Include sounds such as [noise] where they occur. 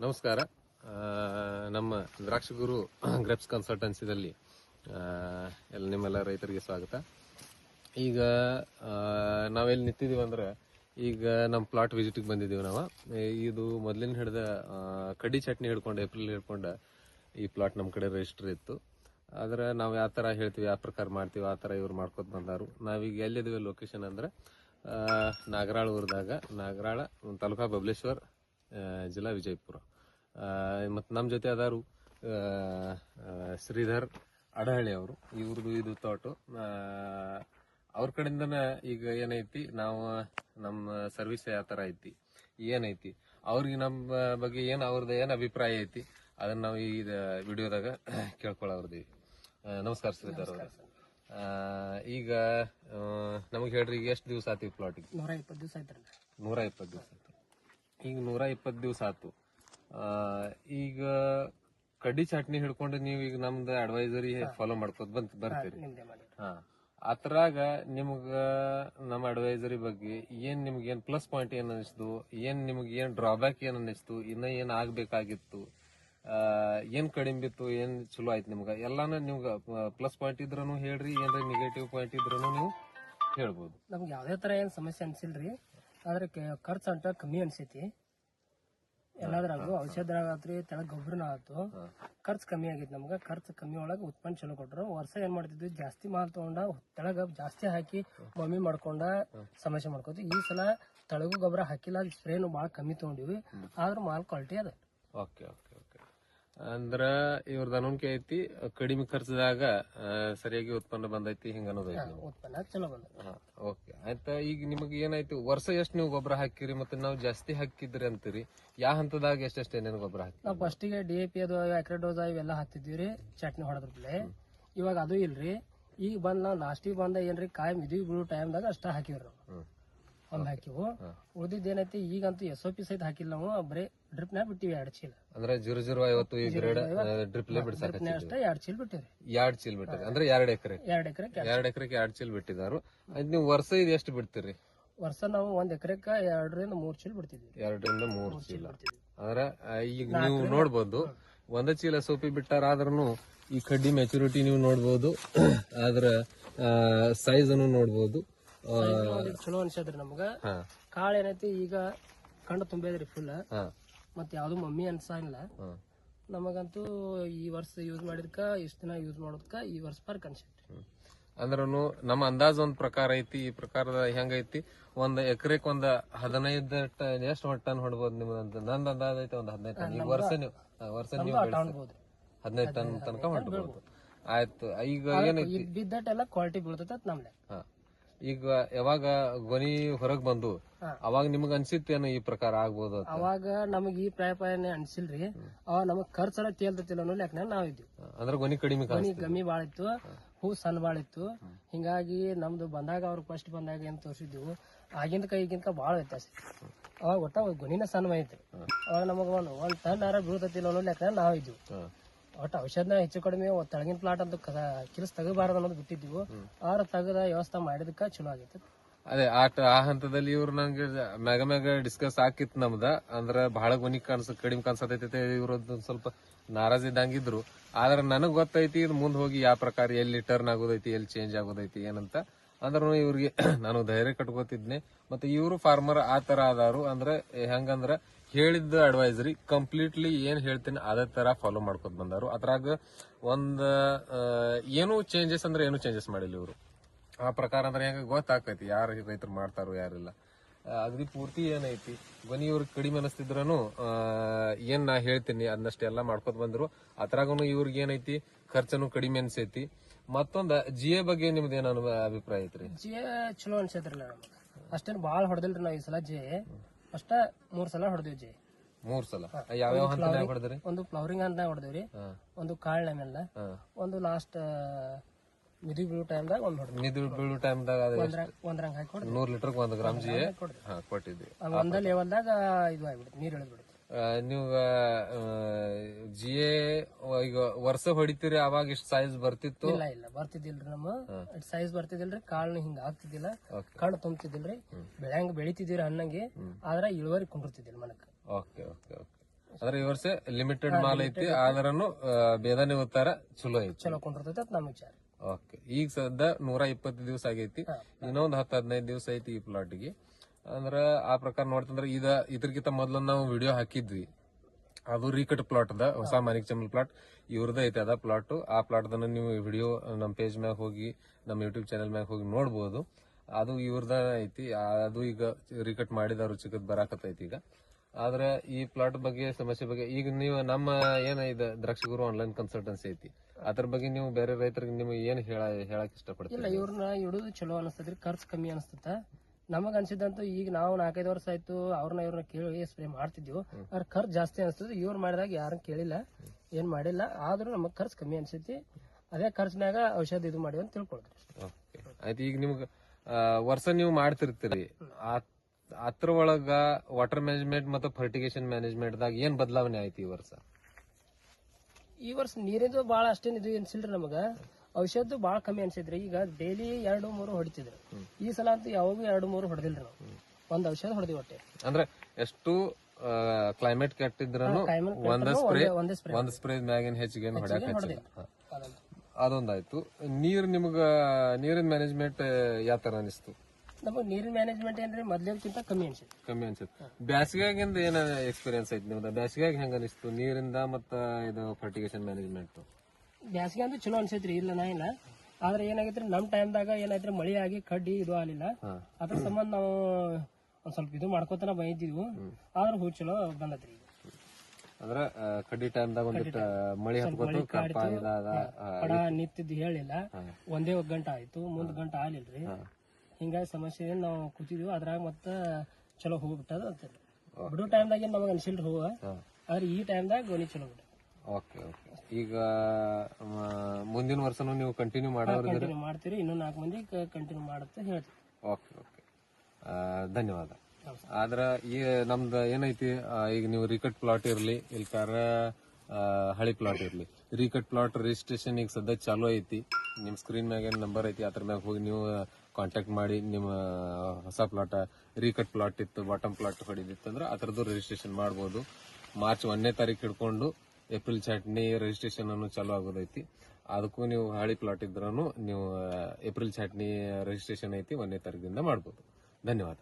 ನಮಸ್ಕಾರ. ನಮ್ಮ ದ್ರಾಕ್ಷಗುರು [clears throat] ಗ್ರೆಪ್ಸ್ ಕನ್ಸಲ್ಟೆನ್ಸಿದಲ್ಲಿ ಎಲ್ಲ ನಿಮ್ಮೆಲ್ಲ ರೈತರಿಗೆ ಸ್ವಾಗತ. ಈಗ ನಾವೆಲ್ಲಿ ನಿಂತಿದ್ದೀವಿ ಅಂದ್ರೆ, ಈಗ ನಮ್ಮ ಪ್ಲಾಟ್ ವಿಸಿಟಿಗೆ ಬಂದಿದ್ದೀವಿ ನಾವು. ಇದು ಮೊದಲಿನ ಹಿಡ್ದ ಕಡಿ ಚಟ್ನಿ ಹಿಡ್ಕೊಂಡು ಏಪ್ರಿಲ್ ಹಿಡ್ಕೊಂಡು ಈ ಪ್ಲಾಟ್ ನಮ್ಮ ಕಡೆ ರಿಜಿಸ್ಟರ್ ಇತ್ತು. ಆದ್ರೆ ನಾವು ಯಾವ ಥರ ಹೇಳ್ತೀವಿ, ಯಾವ ಪ್ರಕಾರ ಮಾಡ್ತೀವಿ, ಆ ಥರ ಇವ್ರು ಮಾಡ್ಕೊತ ಬಂದಾರು. ನಾವೀಗ ಎಲ್ಲಿದ್ದೀವಿ ಲೊಕೇಶನ್ ಅಂದ್ರೆ ನಾಗರಾಳ ಊರದಾಗ. ನಾಗರಾಳ, ತಾಲೂಕಾ ಬಬಲೇಶ್ವರ್ ಜಿಲ್ಲಾ ವಿಜಯಪುರ. ಮತ್ತು ನಮ್ಮ ಜೊತೆ ಅದಾರು ಶ್ರೀಧರ್ ಅಡಹಳ್ಳಿ ಅವರು. ಇವ್ರದ್ದು ಇದು ತೋಟು ಅವ್ರ ಕಡೆಯಿಂದನೇ ಈಗ ಏನೈತಿ ನಾವು ನಮ್ಮ ಸರ್ವಿಸ್ ಯಾವ ಥರ ಐತಿ ಏನೈತಿ. ಅವ್ರಿಗೆ ನಮ್ಮ ಬಗ್ಗೆ ಏನು ಅವ್ರದ್ದು ಏನು ಅಭಿಪ್ರಾಯ ಐತಿ ಅದನ್ನ ನಾವು ಈ ವಿಡಿಯೋದಾಗ ಕೇಳ್ಕೊಳ್ಳೋರ್ದೀವಿ ನಮಸ್ಕಾರ ಶ್ರೀಧರ್ ಅವರು. ಈಗ ನಮಗೆ ಹೇಳ್ರಿ ಈಗ ಎಷ್ಟು ದಿವಸ ಆತಿ ಪ್ಲಾಟಿಗೆ ನೂರ ಇಪ್ಪತ್ತು ದಿವಸ ಆಯ್ತು ನೂರ ಇಪ್ಪತ್ತು ದಿವಸ. ಈಗ ನೂರ ಇಪ್ಪತ್ತು ದಿವಸ ಆತು ಈಗ ಕಡ್ಡಿ ಚಟ್ನಿ ಹಿಡ್ಕೊಂಡು ನೀವು ಈಗ ನಮ್ದು ಅಡ್ವೈಸರಿ ಫಾಲೋ ಮಾಡ್ಕೊತ ಬಂತ ಬರ್ತೀರಿ. ಹಾ. ಅದ್ರಾಗ ನಿಮ್ಗ ನಮ್ಮ ಅಡ್ವೈಸರಿ ಬಗ್ಗೆ ಏನ್ ನಿಮ್ಗೆ ಏನ್ ಪ್ಲಸ್ ಪಾಯಿಂಟ್ ಏನ್ ಅನಿಸ್ತು ಏನ್ ನಿಮ್ಗೆ ಏನ್ ಡ್ರಾಬ್ಯಾಕ್ ಏನ್ ಅನಿಸ್ತು ಇನ್ನ ಏನ್ ಆಗ್ಬೇಕಾಗಿತ್ತು ಆ, ಏನ್ ಕಡಿಮೆ ಬಿತ್ತು ಏನ್ ಚಲೋ ಆಯ್ತು ನಿಮ್ಗ? ಎಲ್ಲಾನು ನಿಮ್ಗ ಪ್ಲಸ್ ಪಾಯಿಂಟ್ ಇದ್ರೂ ಹೇಳ್ರಿ ಏನ್ರ ನೆಗೆಟಿವ್ ಪಾಯಿಂಟ್ ಇದ್ರೂ ನೀವು ಹೇಳ್ಬೋದು. ನಮ್ಗೆ ಯಾವ್ದೇ ತರ ಏನ್ ಸಮಸ್ಯೆ ಅನ್ಸಿಲ್ರಿ. ಆದ್ರೆ ಖರ್ಚು ಅಂತ ಕಮ್ಮಿ ಅನ್ಸೈತಿ. ಎಲ್ಲದ್ರಾಗು ಔಷಧದಾಗ ಆತ್ರಿ ತೆಳಗ್ ಗೊಬ್ಬರನ ಆತು ಖರ್ಚು ಕಮ್ಮಿ ಆಗೈತಿ ನಮ್ಗ. ಖರ್ಚು ಕಮ್ಮಿ ಒಳಗ ಉತ್ಪನ್ನ ಚಲೋ ಕೊಟ್ಟರು ವರ್ಷ ಏನ್ ಮಾಡ್ತಿದ್ವಿ? ಜಾಸ್ತಿ ಮಾಲ್ ತಗೊಂಡ ತೆಳಗ ಜಾಸ್ತಿ ಹಾಕಿ ಮಮ್ಮಿ ಮಾಡ್ಕೊಂಡ ಸಮಸ್ಯೆ ಮಾಡ್ಕೋತಿ. ಈ ಸಲ ತೆಳಗು ಗೊಬ್ಬರ ಹಾಕಿಲ್ಲ ಸ್ಪ್ರೇನು ಬಾಳ ಕಮ್ಮಿ ತಗೊಂಡಿವಿ. ಆದ್ರೂ ಮಾಲ್ ಕ್ವಾಲಿಟಿ ಅದ. Okay okay. ಅಂದ್ರ ಇವ್ರ ದನೋನ್ಕೆ ಐತಿ ಕಡಿಮೆ ಖರ್ಚದಾಗ ಸರಿಯಾಗಿ ಉತ್ಪನ್ನ ಬಂದೈತಿ ಹಿಂಗ ಅನ್ನೋದೈತಿ ನಿಮ್ಗೆ. ಉತ್ಪನ್ನ ಚಲೋ ಬಂದ ಓಕೆ. ಆಯ್ತಾ ಈಗ ನಿಮಗೆ ಏನಾಯ್ತು ವರ್ಷ ಎಷ್ಟು ನೀವು ಗೊಬ್ಬರ ಹಾಕಿರಿ ಮತ್ತೆ ನಾವು ಜಾಸ್ತಿ ಹಾಕಿದ್ರಿ ಅಂತೀರಿ ಯಾವ ಹಂತದಾಗ ಎಷ್ಟೆಷ್ಟು ಏನೇನು ಗೊಬ್ಬರ ಹಾಕಿ ನಾವು ಫಸ್ಟಿಗೆ ಡಿ ಎ ಪಿ ಅದು ಅಕ್ರೆಡೋಸ್ ಇವೆಲ್ಲ ಹಾಕ್ತಿದ್ವಿ ರೀ ಚಟ್ನಿ ಹೊಡೆದ್ರಪ್ಲೆ ಇವಾಗ ಅದು ಇಲ್ರಿ ಈಗ ಬಂದ್ ನಾವು ಲಾಸ್ಟಿಗೆ ಬಂದ ಏನ್ರಿ ಕಾಯಿ ಮಿದಿ ಬಿಡು ಟೈಮ್ದಾಗ ಅಷ್ಟ ಹಾಕಿವ್ರಿ ನಾವು. ಒಮ್ಮೆ ಹಾಕಿವು. ಉಳಿದಿದ್ದು ಏನೈತಿ ಈಗಂತೂ ಎಸ್ ಓ ಪಿ ಸಹಿತ ಹಾಕಿಲ್ಲ ನಾವು ಬರೀ ಡ್ರಿಪ್ನ್ಯಾಗ ಬಿಟ್ಟಿವಿ ಎರಡು ಚೀಲ. ಅಂದ್ರೆ ಜೀರೋ ಜೀರೋ ಐವತ್ತು ಈ ಗ್ರೇಡ್ ಡ್ರಿಪ್ಲೇ ಬಿಡ್ಸಾಕ ಅಷ್ಟೇ ಎರಡು ಚೀಲ ಬಿಟ್ಟಿವಿ ಎರಡ್ ಚೀಲ್ ಬಿಟ್ಟಿರಿ. ಅಂದ್ರೆ ಎರಡ್ ಎಕರೆ. ಎರಡು ಎಕರೆ ಎರಡ್ ಎಕರೆಗೆ ಎರಡ್ ಚೀಲ್ ಬಿಟ್ಟಿದಾರು. ಅದ್ ನೀವು ವರ್ಷ ಇದು ಎಷ್ಟು ಬಿಡ್ತೀರಿ? ವರ್ಷ ನಾವು ಒಂದ್ ಎಕರೆಕ ಎರಡರಿಂದ ಮೂರ್ ಚೀಲ ಬಿಡ್ತಿದ್ವಿ. ಎರಡರಿಂದ ಮೂರ್ ಚೀಲ ಅಂದ್ರೆ ಈಗ ನೀವು ನೋಡ್ಬೋದು ಒಂದ ಚೀಲ ಸೋಪಿ ಬಿಟ್ಟಾರ ಆದ್ರೂ ಈ ಕಡ್ಡಿ ಮೆಚುರಿಟಿ ನೀವು ನೋಡ್ಬೋದು. [clears throat] ಅದ್ರ ಸೈಜ್ ಅನ್ನು ನೋಡ್ಬೋದು. ಚಲೋ ಅನ್ಸದ್ರಿ ನಮ್ಗ. ಕಾಳ ಏನೈತಿ ಈಗ ಕಂಡು ತುಂಬೇದ್ರಿ ಫುಲ್ ಮತ್ ಯಾವ್ದು ಮಮ್ಮಿ ಅನ್ಸಂಗಿಲ್ಲ. ನಮಗಂತೂ ಈ ವರ್ಷ ಯೂಸ್ ಮಾಡಿದ್ಕ ಇಷ್ಟ ದಿನ ಯೂಸ್ ಮಾಡೋದ್ಕ ಈ ವರ್ಷ ಪರ್ಕ್ ಕನ್ಸೆಪ್ಟ್ ಅಂದ್ರೂ ನಮ್ಮ ಅಂದಾಜ್ ಒಂದ್ ಪ್ರಕಾರ ಐತಿ ಈ ಪ್ರಕಾರದ ಹೆಂಗೈತಿ ಒಂದ್ ಎಕರೆಕ್ ಒಂದ್ ಹದಿನೈದು ಎಷ್ಟು ಟನ್ ಹೊಡ್ಬೋದು ನಿಮ್ದು ಅಂತ. ನಂದ್ ಅಂದಾಜ್ ಐತಿ ಒಂದ್ ಹದಿನೈದು ಟನ್. ಈಗ ವರ್ಷ ನೀವು ವರ್ಷ ನೀವು ಹದಿನೈದು ಟನ್ ತನಕ ಹೊಡ್ಬೋದು. ಆಯ್ತು. ಈಗ ಏನೈತಿ? ಬಿದ್ದಟ್ಟೆಲ್ಲ ಕ್ವಾಲಿಟಿ ಬೀಳ್ತೈತೆ ನಮ್ಲೆ ಹಾ. ಈಗ ಯಾವಾಗ ಧ್ವನಿ ಹೊರಗ್ ಬಂದು ಅವಾಗ ನಿಮಗ್ ಅನ್ಸಿತ್ತೇನು ಈ ಪ್ರಕಾರ ಆಗ್ಬೋದು ಅಂತ? ಅವಾಗ ನಮಗ್ ಈ ಪ್ರಾಯಪಾಯನೆ ಅನ್ಸಿಲ್ರಿ. ಅವಾಗ ನಮಗ್ ಖರ್ಚೆಲ್ಲ ತೇಲ್ತಿಲ್ಲ ಅನ್ನೋ ಲೆಕ್ಕ ನಾವ್ ಇದ್ವಿ ಅಂದ್ರೆ ಧ್ವನಿ ಕಡಿಮೆ ಕಾಣಿಸ್ತು ಕಮ್ಮಿ ಗಮ್ಮಿ ಬಾಳ ಇತ್ತು ಹೂ ಸಣ್ಣ ಬಾಳ ಇತ್ತು ಹಿಂಗಾಗಿ ನಮ್ದು ಬಂದಾಗ ಅವ್ರು ಫಸ್ಟ್ ಬಂದಾಗ ಏನ್ ತೋರಿಸಿದ್ವು ಆಗಿಂದ ಈಗಿಂತ ಬಾಳ ವ್ಯತ್ಯಾಸ ಇತ್ತು. ಅವಾಗ ಒಟ್ಟ ಗುಣಿನ ಸಣ್ಣ ಐತಿ ಅವಾಗ ನಮಗ ಒಂದ್ ಒಂದ್ ಟನ್ ಆರ ಬೀಳ್ತತಿಲ್ಲ ಅನ್ನೋ ಲೆಕ್ಕ ನಾವ್ ಇದ್ವಿ ಹಾ. ಒಟ್ಟು ಔಷಧನ ಹೆಚ್ಚು ಕಡಿಮೆ ತೆಳಗಿನ ಪ್ಲಾಟ್ ಅಂತ ಕೆಲಸ ತೆಗಬಾರದು ಅನ್ನೋದು ಬಿಟ್ಟಿದ್ದೀವಿ. ಆರ ತೆಗದ ವ್ಯವಸ್ಥೆ ಮಾಡಿದಕ್ಕ ಚಲೋ ಆಗೈತಿ. ಅದೇ ಆಟ ಆ ಹಂತದಲ್ಲಿ ಇವ್ರು ನಂಗೆ ಮ್ಯಾಗ ಮ್ಯಾಗ ಡಿಸ್ಕಸ್ ಹಾಕಿತ್ತು ನಮ್ದ. ಅಂದ್ರ ಬಹಳ ಗುನಿ ಕಾಣಿಸ್ ಕಡಿಮೆ ಕಾಣಿಸತೈತಿ ಇವ್ರದ್ದು ಸ್ವಲ್ಪ ನಾರಾಜ್ ಇದ್ದಂಗಿದ್ರು. ಆದ್ರೆ ನನಗ್ ಗೊತ್ತೈತಿ ಇದು ಮುಂದ್ ಹೋಗಿ ಯಾವ ಪ್ರಕಾರ ಎಲ್ಲಿ ಟರ್ನ್ ಆಗೋದೈತಿ ಎಲ್ಲಿ ಚೇಂಜ್ ಆಗೋದೈತಿ ಏನಂತ. ಅಂದ್ರೂ ಇವ್ರಿಗೆ [clears throat] ನಾನು ಧೈರ್ಯ ಕಟ್ಕೋತಿದ್ನೆ. ಮತ್ತೆ ಇವರು ಫಾರ್ಮರ್ ಆ ತರ ಆದಾರು. ಅಂದ್ರೆ ಹೆಂಗಂದ್ರ ಹೇಳಿದ್ದ ಅಡ್ವೈಸರಿ ಕಂಪ್ಲೀಟ್ಲಿ ಏನ್ ಹೇಳ್ತೀನಿ ಅದೇ ತರ ಫಾಲೋ ಮಾಡ್ಕೊತ ಬಂದಾರು ಅದ್ರಾಗ ಒಂದ್ ಏನು ಚೇಂಜಸ್ ಅಂದ್ರೆ ಏನು ಚೇಂಜಸ್ ಮಾಡಿಲ್ಲ ಇವರು. ಆ ಪ್ರಕಾರ ಅಂದ್ರೆ ಹೆಂಗ ಗೊತ್ತಾಕೈತಿ ಯಾರು ರೈತರು ಮಾಡ್ತಾರೋ ಯಾರಿಲ್ಲ. ಅದ್ರಿ ಪೂರ್ತಿ ಏನೈತಿ ಬನ್ನಿ ಇವ್ರಿಗೆ ಕಡಿಮೆ ಅನಿಸ್ತಿದ್ರೂ ಏನ್ ನಾ ಹೇಳ್ತೀನಿ ಅದನ್ನಷ್ಟೆಲ್ಲ ಮಾಡ್ಕೊತ ಬಂದ್ರು. ಅದ್ರಾಗನು ಇವ್ರಿಗೆ ಏನೈತಿ, ಖರ್ಚನು ಕಡಿಮೆ ಅನ್ಸೈತಿ. ಮತ್ತೊಂದ ಜಿ ಎ ಬಗ್ಗೆ ನಿಮ್ದು ಏನ ಅಭಿಪ್ರಾಯ ಐತ್ರಿ? ಜೆ ಚಲೋ ಅನ್ಸೈತ್ರಿ ಅಷ್ಟೇನು ಅಷ್ಟೇನ್ ಬಾಳ ಹೊಡೆದಿಲ್ರಿ ನಾವ್ ಈ ಸಲ ಜೆ ಅಷ್ಟ ಮೂರ್ ಸಲ ಹೊಡೆದಿವಿ ಜೈ. ಮೂರ್ ಸಲ? ಯಾವ್ಯಾವ ಹಂತನ್ಯಾಗ ಹೊಡೆದ್ರಿ? ಒಂದು ಫ್ಲವರಿಂಗ್ ಅಂತ ಹೊಡೆದಿವ್ರಿ. ಒಂದು ಕಾಳ್ ಮೇಲೆ ಒಂದು ಲಾಸ್ಟ್ ಮಿದಿ ಬೀಳೋ ಟೈಮ್ದಾಗ ಒಂದ್ ಹೊಡೆದ್ವಿ. ಮಿದು ಬೀಳು ಟೈಮ್ದಾಗ ಒಂದ್ರಂಗ್ ಒಂದ್ರಂಗ್ ಹಾಕಿ ನೂರ್ ಲೀಟರ್ ಒಂದ್ ಗ್ರಾಮ್ ಜಿ ಕೊಟ್ಟಿದ್ವಿ. ಒಂದ ಲೆವೆಲ್ದಾಗ ಇದು ಆಗ್ಬಿಡುತ್ತೆ ನೀರ್ ಇಳಿದ್ಬಿಡುತ್ತೆ ಆ, ನೀವು ಜಿ ಎ ಈಗ ವರ್ಷ ಹೊಡಿತೀರಿ ಅವಾಗ ಇಷ್ಟ ಸೈಜ್ ಬರ್ತಿತ್ತು? ಇಲ್ಲ ಇಲ್ಲ ಬರ್ತಿದ್ದಿಲ್ರಿ ನಮ್ಮ. ಸೈಜ್ ಬರ್ತಿದಿಲ್ರಿ ಕಾಳು ಹಿಂಗ ಆಗ್ತಿದ್ದಿಲ್ಲ Okay. ಕಣ್ಣು ತುಂಬ್ತಿದ್ದಿಲ್ರಿ ಬೆಳ್ಯಾಂಗ ಬೆಳಿತಿದ್ವಿ ಅನ್ನಂಗೆ ಆದ್ರ ಇಳುವರಿ ಕುಂಡಿರ್ತಿದ್ದಿಲ್ಲ ಮನಕ್. ಓಕೆ ಓಕೆ ಓಕೆ ಅಂದ್ರೆ ಈ ವರ್ಷ ಲಿಮಿಟೆಡ್ ಮಾಲ್ ಐತಿ ಆದ್ರೂ ಬೇದಾನೆ ಉತ್ತಾರ ಚಲೋ ಐತಿ. ಚಲೋ ಕುಂಡಿರ್ತೈತಿ ಅಂತ ನಮ್ಮ ವಿಚಾರ. ಓಕೆ ಈಗ ಸದ್ಯ ನೂರ ಇಪ್ಪತ್ತು ದಿವಸ ಆಗೈತಿ. ಇನ್ನೊಂದ್ ಹತ್ತು ಹದಿನೈದು ದಿವಸ ಐತಿ ಈ ಪ್ಲಾಟ್ಗೆ ಅಂದ್ರ ಆ ಪ್ರಕಾರ ನೋಡ್ತಂದ್ರ ಇದ ಇದ್ರಗಿಂತ ಮೊದ್ಲು ನಾವು ವಿಡಿಯೋ ಹಾಕಿದ್ವಿ. ಅದು ರೀಕಟ್ ಪ್ಲಾಟ್ ಅದ, ಹೊಸ ಮಾನಿಕ್ ಚಮಲ್ ಪ್ಲಾಟ್ ಇವ್ರದ ಐತೆ ಅದ ಪ್ಲಾಟ್ ಆ ಪ್ಲಾಟ್ ದನ್ನ ನೀವು ವಿಡಿಯೋ ನಮ್ಮ ಪೇಜ್ ಮ್ಯಾಗ ಹೋಗಿ ನಮ್ಮ ಯೂಟ್ಯೂಬ್ ಚಾನೆಲ್ ಮ್ಯಾಗ ಹೋಗಿ ನೋಡ್ಬೋದು. ಅದು ಇವ್ರದ ಐತಿ, ಅದು ಈಗ ರೀಕಟ್ ಮಾಡಿದ ಚಿಕ್ಕದ್ ಬರಾಕತ್ತೈತಿ ಈಗ. ಆದ್ರೆ ಈ ಪ್ಲಾಟ್ ಬಗ್ಗೆ, ಸಮಸ್ಯೆ ಬಗ್ಗೆ ಈಗ ನೀವು ನಮ್ಮ ಏನ ಇದು ದ್ರಾಕ್ಷಿಗುರು ಆನ್ಲೈನ್ ಕನ್ಸಲ್ಟೆನ್ಸಿ ಐತಿ. ಅದ್ರ ಬಗ್ಗೆ ನೀವು ಬೇರೆ ರೈತರಿಗೆ ನಿಮ್ಗೆ ಏನ್ ಹೇಳ, ಹೇಳಕ್ ಇಷ್ಟಪಡ್ತೀರಿ? ಇವ್ರನ್ನ ಇಡುದು ಚಲೋ ಅನಿಸ್ತದ್ರಿ, ಖರ್ಚು ಕಮ್ಮಿ ಅನಿಸ್ತದ. ನಮಗ್ ಅನ್ಸಿದಂತೂ ಈಗ ನಾವು ನಾಲ್ಕೈದು ವರ್ಷ ಆಯ್ತು ಅವ್ರನ್ನ ಇವ್ರನ್ನ ಕೇಳಿ ಸ್ಪ್ರೇ ಮಾಡ್ತಿದ್ವಿ ಆದ್ರೆ ಖರ್ಚು ಜಾಸ್ತಿ ಅನ್ಸ್ತದೆ ಇವ್ರು ಮಾಡಿದಾಗ ಯಾರನ್ನ ಕೇಳಿಲ್ಲ ಏನ್ ಮಾಡಿಲ್ಲ ಆದ್ರೂ ನಮಗ್ ಖರ್ಚು ಕಮ್ಮಿ ಅನ್ಸೈತಿ. ಅದೇ ಖರ್ಚಿನಾಗ ಔಷಧ ಇದು ಮಾಡಿ ಅಂತ ತಿಳ್ಕೊಳ್ತೀರಿ ಆಯ್ತು ಈಗ ನಿಮ್ಗ ವರ್ಷ ನೀವು ಮಾಡ್ತಿರ್ತೀರಿ. ಅದ್ರ ಒಳಗ ವಾಟರ್ ಮ್ಯಾನೇಜ್ಮೆಂಟ್ ಮತ್ತು ಫರ್ಟಿಗೇಷನ್ ಮ್ಯಾನೇಜ್ಮೆಂಟ್ ದಾಗ ಏನ್ ಬದಲಾವಣೆ ಆಯ್ತು ಈ ವರ್ಷ? ಈ ವರ್ಷ ನೀರಿಂದು ಬಹಳ ಅಷ್ಟೇನು ಇದು ಅನ್ಸಿಲ್ರಿ ನಮಗ. ಔಷಧ ಭಾಳ ಕಮ್ಮಿ ಅನ್ಸಿದ್ರಿ ಈಗ ಡೈಲಿ ಎರಡು ಮೂರು ಹೊಡಿತಿದ್ರು. ಈ ಸಲ ಅಂತೂ ಯಾವಾಗೂ ಎರಡು ಮೂರು ಹೊಡೆದಿಲ್ರಿ ನಾವು. ಒಂದ್ ಔಷಧ ಹೊಡೆದಿ ಒಟ್ಟೆ ಅಂದ್ರೆ ಎಷ್ಟು ಕ್ಲೈಮೇಟ್ ಕೆಟ್ಟಿದ್ರೂ ಒಂದ ಸ್ಪ್ರೇ ಒಂದೇ- ಸ್ಪ್ರೇ ಮ್ಯಾಗಿನ ಹೆಚ್ಚಿಗೆ. ಅದೊಂದಾಯ್ತು. ನೀರ್ ನಿಮ್ಗ ನೀರಿನ ಮ್ಯಾನೇಜ್ಮೆಂಟ್ ಯಾವ ತರ ಅನಿಸ್ತು? ನಮಗ್ ನೀರಿನ ಮ್ಯಾನೇಜ್ಮೆಂಟ್ ಏನ್ರಿ ಮೊದ್ಲಿಗಿಂತ ಕಮ್ಮಿ ಅನ್ಸಿತ್ತು. ಕಮ್ಮಿ ಅನ್ಸುತ್ತೆ. ಬ್ಯಾಸಿಗ್ಯಾಗಿಂದ ಏನ ಎಕ್ಸ್ಪೀರಿಯನ್ಸ್ ಐತಿ ನಿಮ್ದು? ಬ್ಯಾಸಿಗ್ಯಾಗ ಹೆಂಗ ಅನಿಸ್ತು? ನೀರಿಂದ ಮತ್ತ ಇದು ಫರ್ಟಿಗೇಷನ್ ಮ್ಯಾನೇಜ್ಮೆಂಟ್ ಬ್ಯಾಸಿಗೆ ಅಂದ್ರೆ ಚಲೋ ಅನ್ಸೈತ್ರಿ ಇಲ್ಲ ನಾ ಇಲ್ಲ. ಆದ್ರೆ ಏನಾಗೈತ್ರಿ ನಮ್ ಟೈಮ್ದಾಗ ಏನಾಯ್ತ್ರಿ ಮಳೆ ಆಗಿ ಕಡ್ಡಿ ಇದು ಆಗಲಿಲ್ಲ. ಅದ್ರ ಸಂಬಂಧ ನಾವು ಒಂದ್ ಸ್ವಲ್ಪ ಇದು ಮಾಡ್ಕೋತನ ಬಂದಿದ್ವಿ. ಆದ್ರೆ ಹೂ ಚಲೋ ಬಂದತ್ರಿ ಅಂದ್ರ ಕಡ್ಡಿ ಟೈಮ್ದಾಗ ಒಂದಿಟ್ಟು ಮಳಿ ಪಡ ನಿಂತಿದ್ದು ಹೇಳಿಲ್ಲ. ಒಂದೇ ಒಂದ್ ಗಂಟೆ ಆಯ್ತು ಮುಂದ್ ಗಂಟೆ ಆಗ್ಲಿಲ್ರಿ. ಹಿಂಗಾಗಿ ಸಮಸ್ಯೆ ಏನ್ ನಾವು ಕೂತಿದ್ವಿ ಅದ್ರಾಗ ಮತ್ತ ಚಲೋ ಹೂ ಬಿಟ್ಟದ ಅಂತ. ಬಿಡೋ ಟೈಮ್ದಾಗ ಏನ್ ನಮಗ್ ಅನ್ಸಿಲ್ರಿ ಹೂವ? ಆದ್ರೆ ಈ ಟೈಮ್ದಾಗ ಗೊನಿ ಚಲೋ ಬಿಟ್ಟ ಓಕೆ ಓಕೆ. ಈಗ ಮುಂದಿನ ವರ್ಷನೂ ನೀವು ಕಂಟಿನ್ಯೂ ಮಾಡೋದ್ರೆ ಕಂಟಿನ್ಯೂ ಮಾಡ್ತೀರಿ ಇನ್ನೂ ನಾಲ್ಕು ಮಂದಿ ಕಂಟಿನ್ಯೂ ಮಾಡುತ್ತೆ ಹೇಳ್ತೀವಿ. ಓಕೆ ಓಕೆ ಧನ್ಯವಾದ. ಆದ್ರ ಈ ನಮ್ದು ಏನೈತಿ ಈಗ ನೀವು ರಿಕಟ್ ಪ್ಲಾಟ್ ಇರ್ಲಿ ಇಲ್ಕಾರ ಕಾರ ಹಳಿ ಪ್ಲಾಟ್ ಇರ್ಲಿ. ರಿಕಟ್ ಪ್ಲಾಟ್ ರಿಜಿಸ್ಟ್ರೇಷನ್ ಈಗ ಸದ್ಯ ಚಾಲು ಐತಿ. ನಿಮ್ಮ ಸ್ಕ್ರೀನ್ ಮ್ಯಾಗ ಏನ್ ನಂಬರ್ ಐತಿ ಅದ್ರ ಮ್ಯಾಗ ಹೋಗಿ ನೀವು ಕಾಂಟ್ಯಾಕ್ಟ್ ಮಾಡಿ ನಿಮ್ಮ ಹೊಸ ಪ್ಲಾಟ್ ರೀಕಟ್ ಪ್ಲಾಟ್ ಇತ್ತು ಬಾಟಮ್ ಪ್ಲಾಟ್ ಹೊಡಿದಿತ್ತಂದ್ರ ಅದರದ್ದು ರಿಜಿಸ್ಟ್ರೇಷನ್ ಮಾಡ್ಬೋದು. ಮಾರ್ಚ್ ಒಂದನೇ ತಾರೀಕು ಹಿಡ್ಕೊಂಡು ಏಪ್ರಿಲ್ ಚಾಟ್ನಿ ರಿಜಿಸ್ಟ್ರೇಷನ್ ಅನ್ನು ಚಾಲೂ ಆಗೋದೈತಿ. ಅದಕ್ಕೂ ನೀವು ಹಾಳಿ ಪ್ಲಾಟ್ ಇದ್ರೂ ನೀವು ಏಪ್ರಿಲ್ ಚಾಟ್ನಿ ರಿಜಿಸ್ಟ್ರೇಷನ್ ಐತಿ, ಒಂದನೇ ತಾರೀಕಿಂದ ಮಾಡ್ಬೋದು. ಧನ್ಯವಾದ.